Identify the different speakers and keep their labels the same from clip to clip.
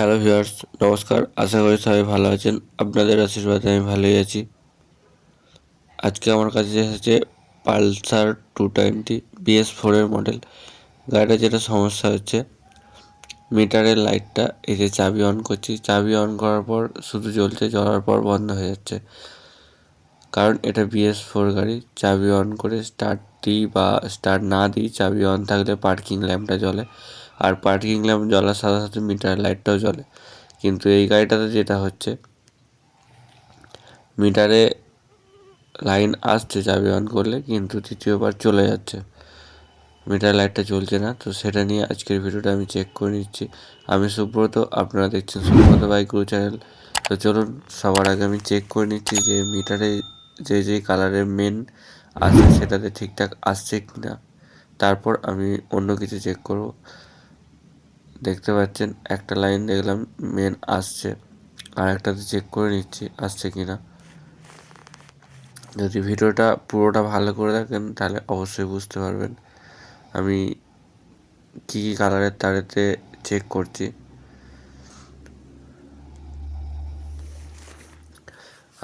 Speaker 1: Hello viewers নমস্কার। আশা করি সবাই ভালো আছেন। আপনাদের আশীর্বাদে আমি ভালোই আছি। আজকে আমার কাছে এসেছে পালসার টু টোয়েন্টি বিএস ফোরের মডেল। গাড়িটা যেটা সমস্যা হচ্ছে মিটারের লাইটটা এই যে চাবি অন করছি। চাবি অন করার পর শুধু জ্বলছে, জ্বলার পর বন্ধ হয়ে যাচ্ছে। কারণ এটা বিএস ফোর গাড়ি, চাবি অন করে স্টার্ট দিই বা স্টার্ট না দিই, চাবি অন থাকলে পার্কিং ল্যাম্পটা জ্বলে। আর পার্কিং ল্যাম্প জ্বলার সাথে সাথে মিটার লাইটটাও জ্বলে। কিন্তু এই গাড়িটাতে যেটা হচ্ছে, মিটারে লাইন আসছে চাবি অন করলে, কিন্তু তৃতীয়বার চলে যাচ্ছে। মিটার লাইটটা চলছে না, তো সেটা নিয়ে আজকের ভিডিওটা আমি চেক করে নিচ্ছি। আমি সুব্রত, আপনারা দেখছেন সুব্রত বাইক গুরু চ্যানেল তো চলুন, সবার আগে আমি চেক করে নিচ্ছি যে মিটারে যে যে কালারের মেন আছে, সেটাতে ঠিকঠাক আসছে কি না তারপর আমি অন্য কিছু চেক করব। দেখতে পাচ্ছেন, একটা লাইন দেখলাম মেন আসছে। আর একটাতে চেক করে নিচ্ছি, আসছে কি না যদি ভিডিওটা পুরোটা ভালো করে দেখেন, তাহলে অবশ্যই বুঝতে পারবেন। আমি কী কী কালারের তারেতে চেক করছি।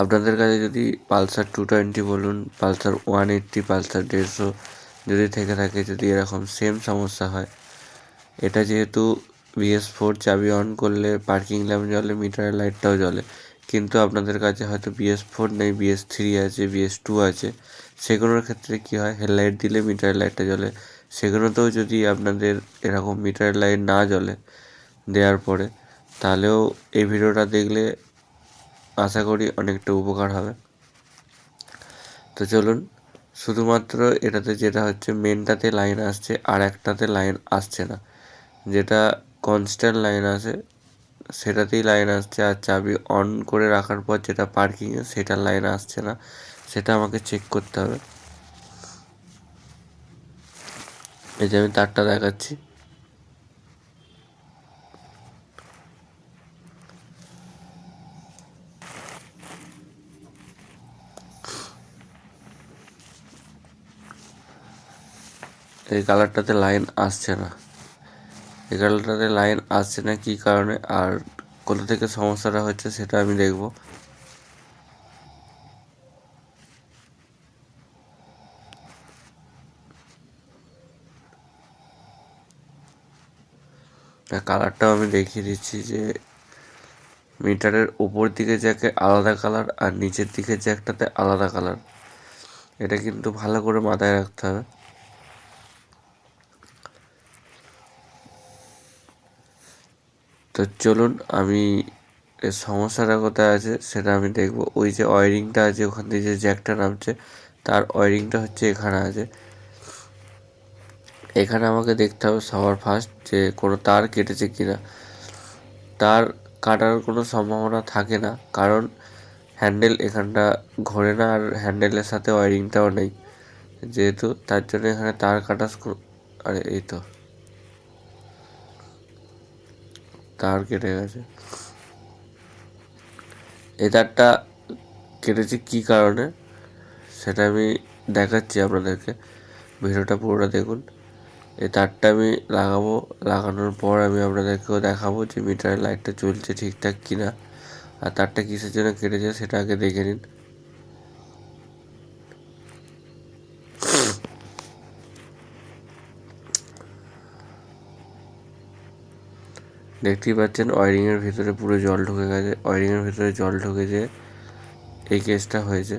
Speaker 1: আপনাদের কাছে যদি পালসার টু টোয়েন্টি বলুন, পালসার ওয়ান এইট্টি পালসার দেড়শো যদি থেকে থাকে, যদি এরকম সেম সমস্যা হয় এটা যেহেতু বিএস ফোর চাবি অন করলে পার্কিং ল্যাম্প জ্বলে মিটারের লাইটটাও জ্বলে। কিন্তু আপনাদের কাছে হয়তো বিএস ফোর নেই বিএস থ্রি আছে বিএস টু আছে। সেগুলোর ক্ষেত্রে কী হয়? হেডলাইট দিলে মিটারের লাইটটা জ্বলে। সেগুলোতেও যদি আপনাদের এরকম মিটারের লাইট না জ্বলে দেওয়ার পরে, তাহলেও এই ভিডিওটা দেখলে আশা করি অনেকটা উপকার হবে। তো চলুন, শুধুমাত্র এটাতে যেটা হচ্ছে মেনটাতে লাইন আসছে, আর একটাতে লাইন আসছে না। যেটা কনস্ট্যান্ট লাইন আছে সেটাতেই লাইন আসছে। আর চাবি অন করে রাখার পর যেটা পার্কিংয়ে সেটা লাইন আসছে না। সেটা আমাকে চেক করতে হবে। এই যে আমি তারটা দেখাচ্ছি। এই কালারটাতে লাইন আসছে না। কালারটাতে লাইন আসছে না কী কারণে আর কোথা থেকে সমস্যাটা হচ্ছে সেটা আমি দেখব। কালারটাও আমি দেখিয়ে দিচ্ছি যে মিটারের উপর দিকে জ্যাকে আলাদা কালার আর নিচের দিকে জ্যাকটাতে আলাদা কালার, এটা কিন্তু ভালো করে মাথায় রাখতে হবে। তো চলুন আমি এর সমস্যাটা কোথায় আছে সেটা আমি দেখব। ওই যে ওয়ারিংটা আছে, ওখান থেকে যে জ্যাকটা নামছে, তার ওয়ারিংটা হচ্ছে এখানে আছে। এখানে আমাকে দেখতে হবে সবার ফার্স্ট যে কোনো তার কেটেছে কিনা। তার কাটার কোনো সম্ভাবনা থাকে না, কারণ হ্যান্ডেল এখানটা ঘোরে না আর হ্যান্ডেলের সাথে ওয়ারিংটাও নেই। যেহেতু তার জন্য এখানে তার কাটা আরে এই তো। তার কেটে গেছে? এ তারটা কেটেছি কী কারণে? সেটা আমি দেখাচ্ছি আপনাদেরকে। ভিডিওটা পুরোটা দেখুন। এই তারটা আমি লাগাবো। লাগানোর পর আমি আপনাদেরকেও দেখাবো যে মিটারের লাইটটা চলছে ঠিকঠাক কিনা। আর তারটা কিসের জন্য কেটেছে সেটা আগে দেখে নিন। দেখতেই পাচ্ছেন ওয়ারিংয়ের ভিতরে পুরো জল ঢুকে গেছে, ওয়ারিংয়ের ভিতরে জল ঢুকেছে এই কেসটা হয়েছে।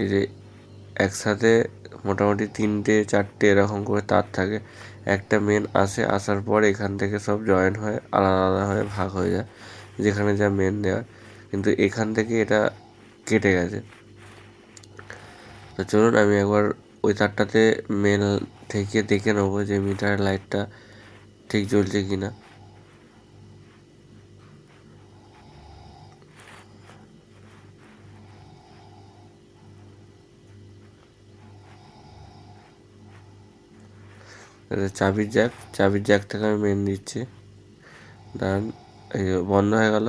Speaker 1: এই যে একসাথে মোটামুটি তিনটে, চারটে এরকম করে তার থাকে। একটা মেন আসে, আসার পর এখান থেকে সব জয়েন হয় আলাদা আলাদা হয়ে ভাগ হয়ে যায়, যেখানে যা মেন দেওয়া। কিন্তু এখান থেকে এটা কেটে গেছে। তো চলুন আমি একবার ওই তারটাতে মেন থেকে দেখে নেব যে মিটার লাইটটা ঠিক জ্বলছে কি না চাবির জ্যাক চাবির জ্যাক থেকে আমি মেন দিচ্ছি দাঁড়ান, এই বন্ধ হয়ে গেল।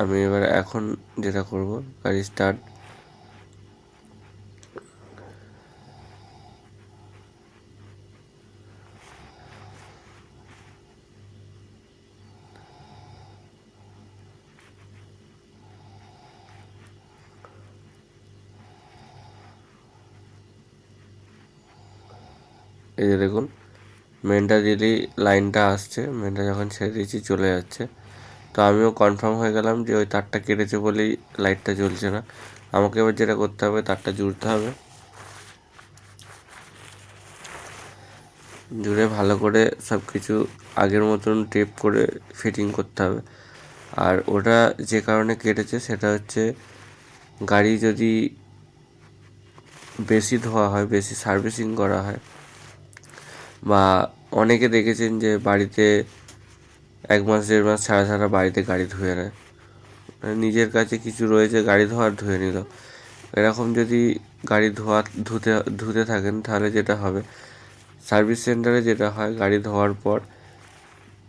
Speaker 1: আমি এবার এখন যেটা করব, গাড়ি স্টার্ট এই যে দেখুন, মেনটা দিলেই লাইনটা আসছে, মেনটা যখন ছেড়ে দিয়েছি চলে যাচ্ছে। তো আমিও কনফার্ম হয়ে গেলাম যে ওই তারটা কেটেছে বলেই লাইটটা জ্বলছে না। আমাকে এবার যেটা করতে হবে, তারটা জুড়তে হবে। জুড়ে ভালো করে সব কিছু আগের মতন টেপ করে ফিটিং করতে হবে। আর ওটা যে কারণে কেটেছে, সেটা হচ্ছে গাড়ি যদি বেশি ধোয়া হয়, বেশি সার্ভিসিং করা হয় বা অনেকে দেখেছেন যে বাড়িতে এক মাস, দেড় মাস ছাড়া ছাড়া বাড়িতে গাড়ি ধুয়ে নেয়। মানে নিজের কাছে কিছু রয়েছে, গাড়ি ধোয়ার ধুয়ে নিল। এরকম যদি গাড়ি ধোয়া, ধুতে ধুতে থাকেন, তাহলে যেটা হবে, সার্ভিস সেন্টারে যেটা হয়, গাড়ি ধোয়ার পর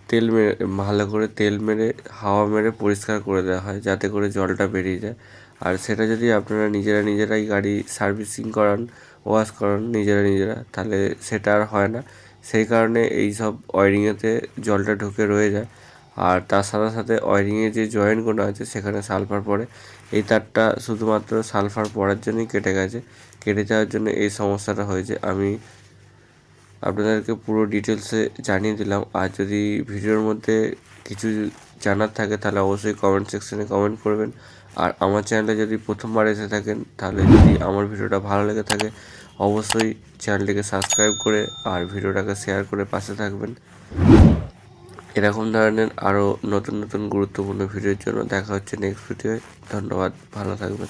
Speaker 1: তেল মেরে, ভালো করে তেল মেরে, হাওয়া মেরে পরিষ্কার করে দেওয়া হয়, যাতে করে জলটা বেরিয়ে যায়। আর সেটা যদি আপনারা নিজেরা নিজেরাই গাড়ি সার্ভিসিং করান ওয়াশ করান নিজেরা নিজেরা। তাহলে সেটা আর হয় না। সেই কারণে এই সব ওয়ারিংয়েতে জলটা ঢুকে রয়ে যায়। আর তার সাথে সাথে ওয়ারিংয়ে যে জয়েন্টগুলো আছে, সেখানে সালফার পড়ে। এই তারটা শুধুমাত্র সালফার পড়ার জন্যই কেটে গেছে। কেটে যাওয়ার জন্য এই সমস্যাটা হয়েছে। আমি আপনাদেরকে পুরো ডিটেলসে জানিয়ে দিলাম। আর যদি ভিডিওর মধ্যে কিছু জানার থাকে, তাহলে অবশ্যই কমেন্ট সেকশনে কমেন্ট করবেন। আর আমার চ্যানেলে যদি প্রথমবার এসে থাকেন, তাহলে যদি আমার ভিডিওটা ভালো লেগে থাকে, অবশ্যই চ্যানেলটিকে সাবস্ক্রাইব করে আর ভিডিওটাকে শেয়ার করে পাশে থাকবেন। এরকম ধরনের আরও নতুন নতুন গুরুত্বপূর্ণ ভিডিওর জন্য দেখা হচ্ছে নেক্সট ভিডিওয় ধন্যবাদ, ভালো থাকবেন।